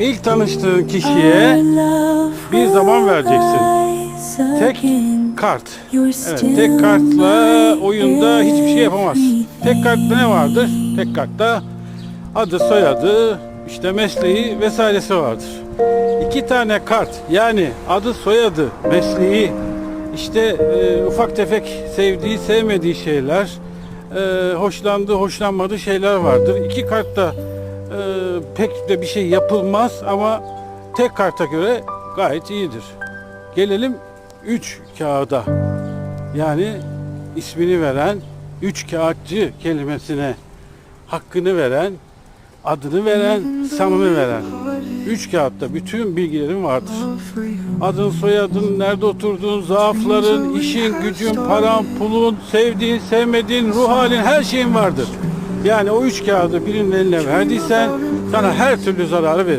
İlk tanıştığın kişiye bir zaman vereceksin. Tek kart. Evet, tek kartla oyunda hiçbir şey yapamaz. Tek kartta ne vardır? Tek kartta adı, soyadı, işte mesleği vesairesi vardır. İki tane kart yani adı, soyadı, mesleği, işte e, ufak tefek sevdiği, sevmediği şeyler, e, hoşlandığı, hoşlanmadığı şeyler vardır. İki kartta pek de bir şey yapılmaz ama tek karta göre gayet iyidir. Gelelim üç kağıda. Yani ismini veren üç kağıtçı kelimesine hakkını veren, adını veren, sanını veren. Üç kağıtta bütün bilgilerin vardır. Adın, soyadın, nerede oturduğun, zaafların, işin, gücün, paran, pulun, sevdiğin, sevmediğin, ruh halin her şeyin vardır. Yani o üç kağıdı birinin eline verdiysen sana her türlü zararı verir.